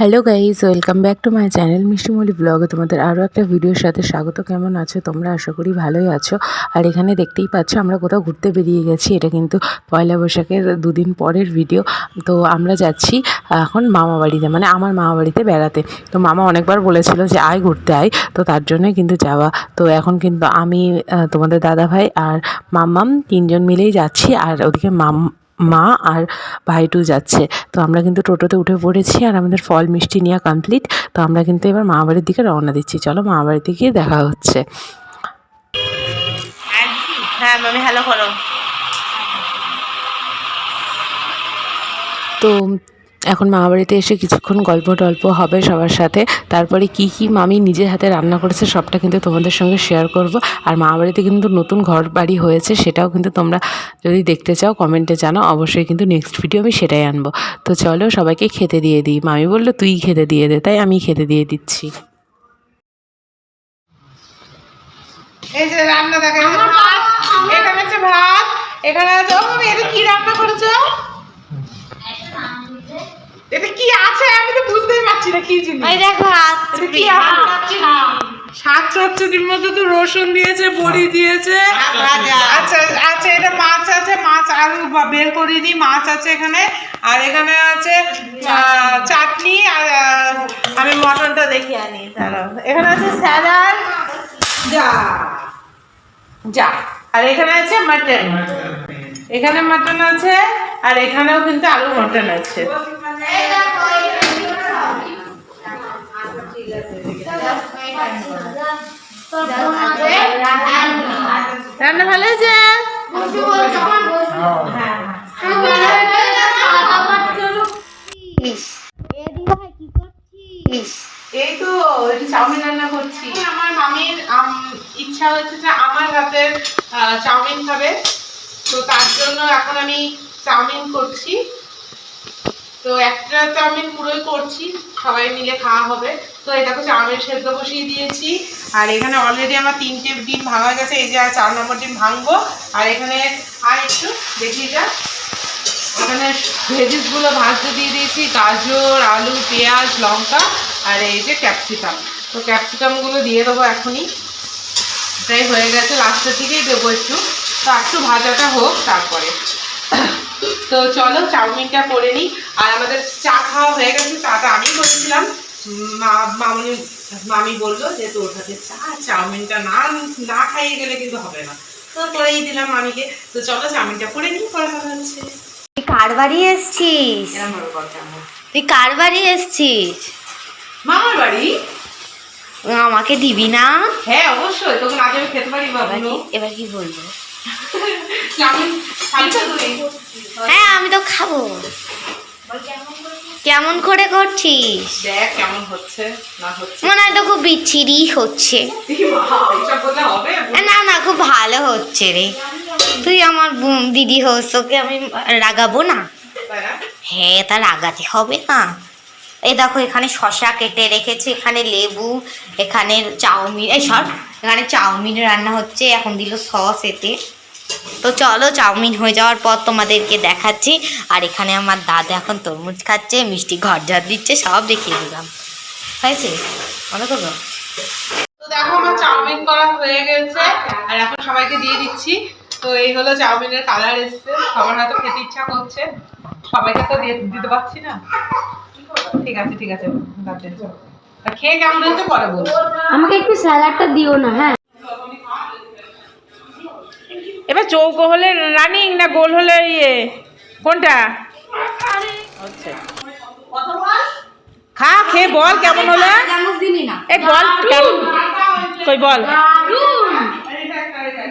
Hello guys welcome back to my channel Mishtimoli ব্লগে তোমাদের আরও একটা ভিডিওর সাথে স্বাগত। কেমন আছো? তোমরা আশা করি ভালোই আছো। আর এখানে দেখতেই পাচ্ছ, আমরা কোথাও ঘুরতে বেরিয়ে গেছি। এটা কিন্তু পয়লা বৈশাখের দুদিন পরের ভিডিও তো আমরা যাচ্ছি এখন মামা বাড়িতে মানে আমার মামা বাড়িতে বেড়াতে। তো মামা অনেকবার বলেছিল যে, আয় ঘুরতে আয়। তো তার জন্যই কিন্তু যাওয়া। তো এখন কিন্তু আমি তোমাদের দাদা ভাই আর মাম্মাম তিনজন মিলেই যাচ্ছি। আর ওদিকে মাম মা আর ভাইটু যাচ্ছে। তো আমরা কিন্তু টোটোতে উঠে পড়েছি আর আমাদের ফল মিষ্টি নেওয়া কমপ্লিট তো আমরা কিন্তু এবার মা বাড়ির দিকে রওনা দিচ্ছি। চলো মা বাড়ির দিকে দেখা হচ্ছে। হ্যাঁ মামি হ্যালো করো তো এখন মা বাড়িতে এসে কিছুক্ষণ গল্প টল্প হবে সবার সাথে। তারপরে কি কি মামি নিজের হাতে রান্না করেছে সবটা কিন্তু তোমাদের সঙ্গে শেয়ার করব। আর মা বাড়িতে কিন্তু নতুন ঘর বাড়ি হয়েছে সেটাও কিন্তু তোমরা যদি দেখতে চাও কমেন্টে জানাও। অবশ্যই কিন্তু নেক্সট ভিডিও আমি সেটাই আনব। তো চলো সবাইকে খেতে দিয়ে দিই। মামি বলল তুই খেতে দিয়ে দে। তাই আমি খেতে দিয়ে দিচ্ছি। এই যে রান্না দেখা এখানে আছে ভাত। এখানে আছে ও মামি এটা কি রান্না করেছ? পারছি না কি জিনিস? এই দেখো কি শাক চচ্চড়ির মধ্যে তো রসুন দিয়েছে বড়ি দিয়েছে। আচ্ছা আচ্ছা এটা মাছ আছে মাছ আলু বের করিনি মাছ আছে এখানে। আর এখানে আছে চাটনি আর আমি মটনটা দেখে আনি দাঁড়াও। এখানে আছে স্যালাড। যা। যা। আর এখানে আছে মাটন। এখানে মাটন আছে আর এখানেও কিন্তু আলু মটন আছে। রান্না ভালো হয়েছে? এই তো এই চাউমিন রান্না করছি। আমার মামির ইচ্ছা হচ্ছে যে আমার হাতের আহ, চাউমিন খাবে। তো তার জন্য এখন আমি চাউমিন করছি। তো একটা চাউমিন পুরোই করছি, সবাই মিলে খাওয়া হবে। তো এটা দেখো চাউমিন সেদ্ধ বসিয়ে দিয়েছি। আর এখানে অলরেডি আমার তিনটে ডিম ভাঙা গেছে, এই যে আর চার নম্বর ডিম ভাঙবো। আর এখানে আর একটু দেখি যা এখানে ভেজিসগুলো ভাজতে দিয়ে দিয়েছি, গাজর, আলু, পেঁয়াজ, লঙ্কা, আর এই যে ক্যাপসিকাম তো ক্যাপসিকামগুলো দিয়ে দেবো এখনই। প্রায় হয়ে গেছে লাস্টের দিকেই দেবো একটু। তো একটু ভাজাটা হোক তারপরে। তো চলো চাউমিনটা করে নিই। আর আমাদের চা খাওয়া হয়ে গেছে চাটা আমি করেছিলাম। মামনি মামি বলল যে তোর হাতে চা চাউমিনটা না না খাইয়ে গেলে কিন্তু হবে না। তো করেই দিলাম মামিকে। তো চলো চাউমিনটা করে নিই কথা হচ্ছে। তুই কার বাড়ি এসছিস? তুই কার বাড়ি মামার বাড়ি? আমাকে দিবি না? হ্যাঁ অবশ্যই। তোকে যাবে খেতে পারি এবার কি- এবার কি বলব? চাউমিন খাবি তো তুই? হ্যাঁ আমি তো খাব। কেমন করে করছিস? দেখ কেমন হচ্ছে না হচ্ছে। মনে হয় তো খুব বিচ্ছিরি হচ্ছে। এ, না না খুব ভালো হচ্ছে রে। তুই আমার দিদি হোস তোকে আমি রাগাবো না? হ্যাঁ তা রাগাতে হবে না। এই দেখো এখানে শশা কেটে রেখেছে এখানে লেবু এখানে চাউমিন এই সর এখানে চাউমিন রান্না হচ্ছে এখন দিল সস এতে। তো চলো চাউমিন হয়ে যাওয়ার পর তোমাদেরকে দেখাচ্ছি। আর এখানে আমার দাদা এখন তরমুজ খাচ্ছে মিষ্টি ঘর ঝাড় দিচ্ছে সব দেখিয়ে দিলাম। হয়েছে? বলো তো দেখো আমার চাউমিন করা হয়ে গেছে আর এখন সবাইকে দিয়ে দিচ্ছি। তো এই হলো চাউমিনের কালার এসছে সবার হয়তো খেতে ইচ্ছা করছে। সবাইকে তো দিতে পারছি না। ঠিক আছে ঠিক আছে খেয়ে কেমন হয়েছে পরে বলব আমাকে একটু স্যালাডটা দিও না হ্যাঁ? এবার চৌকো হলে রানিং না গোল হলে ইয়ে? কোনটা? আচ্ছা। খা খেয়ে বল কেমন হলো? এই বল কই বল। দারুণ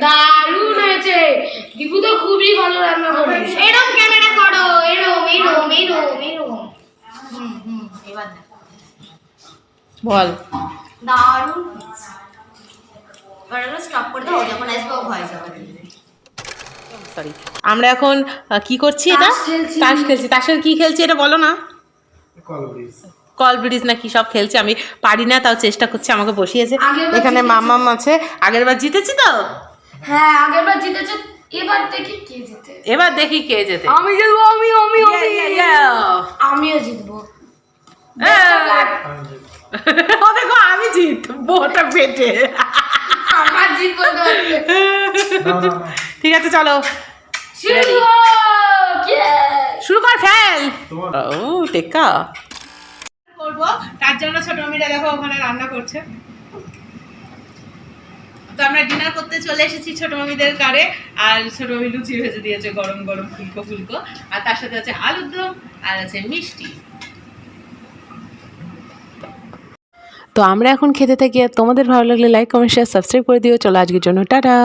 দারুণ হয়েছে। দীপু তো খুবই ভালো রান্না করে এরম ক্যামেরা করো হুম হুম এবার দেখো। বল। দারুণ স্টপ করে দাও যখন আসবে ও ভয় যাবে সরি আমরা এখন কি করছি এটা? তাস খেলছি। তাস তাসের কি খেলছি এটা বলো না? Call bridge. না কি সব খেলছি আমি পারি না তাও চেষ্টা করছি আমাকে বসিয়েছে। এখানে। মামাম আছে। আগের বার জিতেছি তো? হ্যাঁ আগের বার জিতেছে। এবার দেখি কে জিতে। এবার দেখি কে যেতে আমি জিতবো আমি. আমিও জিতবো। ও দেখো আমি জিতবো ওটা পেটে আমার ঠিক আছে চলো। শুরু! শুরু কর ফেল! ও টেক্কা করব। তার জন্য ছোট মামিরা দেখো ওখানে রান্না করছে। তো আমরা ডিনার করতে চলে এসেছি ছোট মামিদের কারে আর ছোট মামি লুচি ভেজে দিয়েছে গরম গরম ফুলকো ফুলকো আর তার সাথে আছে আলুর দম আর আছে মিষ্টি। তো আমরা এখন খেতে থাকি আর তোমাদের ভালো লাগলে লাইক কমেন্ট শেয়ার সাবস্ক্রাইব করে দিও। চলো আজকের জন্য টাটা!